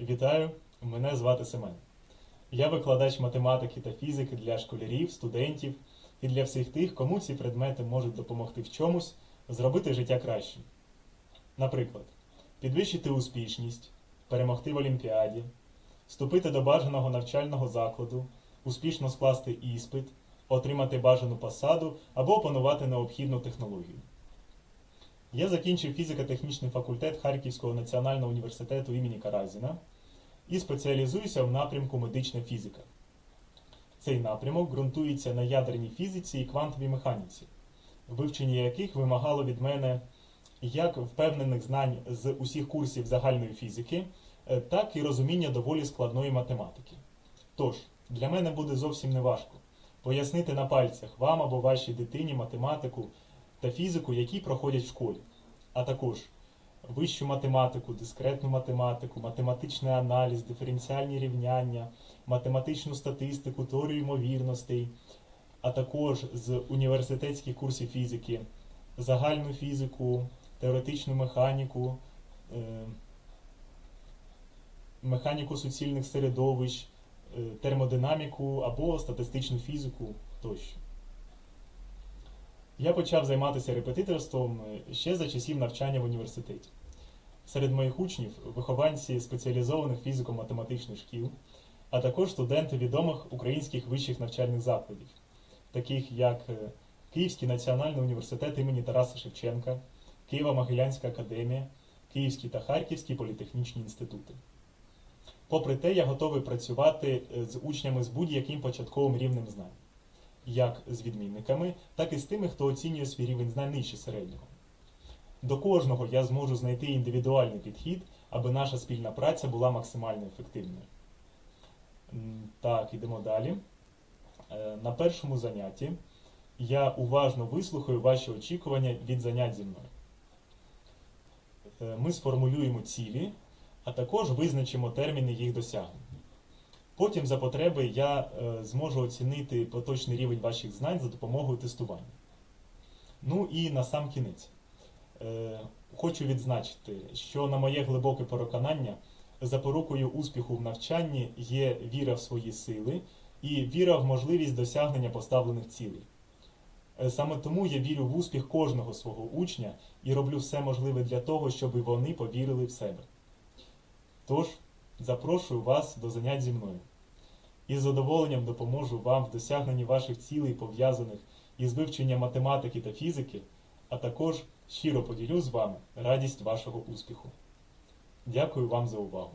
Вітаю, мене звати Семен. Я викладач математики та фізики для школярів, студентів і для всіх тих, кому ці предмети можуть допомогти в чомусь зробити життя кращим. Наприклад, підвищити успішність, перемогти в Олімпіаді, вступити до бажаного навчального закладу, успішно скласти іспит, отримати бажану посаду або опанувати необхідну технологію. Я закінчив фізико-технічний факультет Харківського національного університету імені Каразіна і спеціалізуюся в напрямку медична фізика. Цей напрямок ґрунтується на ядерній фізиці і квантовій механіці, вивчення яких вимагало від мене як впевнених знань з усіх курсів загальної фізики, е, так і розуміння доволі складної математики. Тож, для мене буде зовсім неважко пояснити на пальцях вам або вашій дитині математику та фізику, які проходять в школі, а також вищу математику, дискретну математику, математичний аналіз, диференціальні рівняння, математичну статистику, теорію ймовірностей, а також з університетських курсів фізики, загальну фізику, теоретичну механіку, е, механіку суцільних середовищ, е, термодинаміку або статистичну фізику тощо. Я почав займатися репетиторством ще за часів навчання в університеті. Серед моїх учнів вихованці спеціалізованих фізико-математичних шкіл, а також студенти відомих українських вищих навчальних закладів, таких як е, Київський національний університет імені Тараса Шевченка, Києво-Могилянська академія, Київський та Харківський політехнічні інститути. Попри те, я готовий працювати е, з учнями з будь-яким початковим рівнем знань як з відмінниками, так і з тими, хто оцінює свій рівень знань нижче середнього. До кожного я зможу знайти індивідуальний підхід, аби наша спільна праця була максимально ефективною. Так, ідемо далі. Е, На першому занятті я уважно вислухаю ваші очікування від занять зі мною. Е, Ми сформулюємо цілі, а також визначимо терміни їх досягнення. Потім, за потреби, я е, зможу оцінити поточний рівень ваших знань за допомогою тестування. Ну і на сам кінець. Е, хочу відзначити, що на моє глибоке переконання, запорукою успіху в навчанні є віра в свої сили і віра в можливість досягнення поставлених цілей. Е, Саме тому я вірю в успіх кожного свого учня і роблю все можливе для того, щоб вони повірили в себе. Тож, запрошую вас до занять зі мною. І з задоволенням допоможу вам в досягненні ваших цілей, пов'язаних із вивченням математики та фізики, а також щиро поділю з вами радість вашого успіху. Дякую вам за увагу.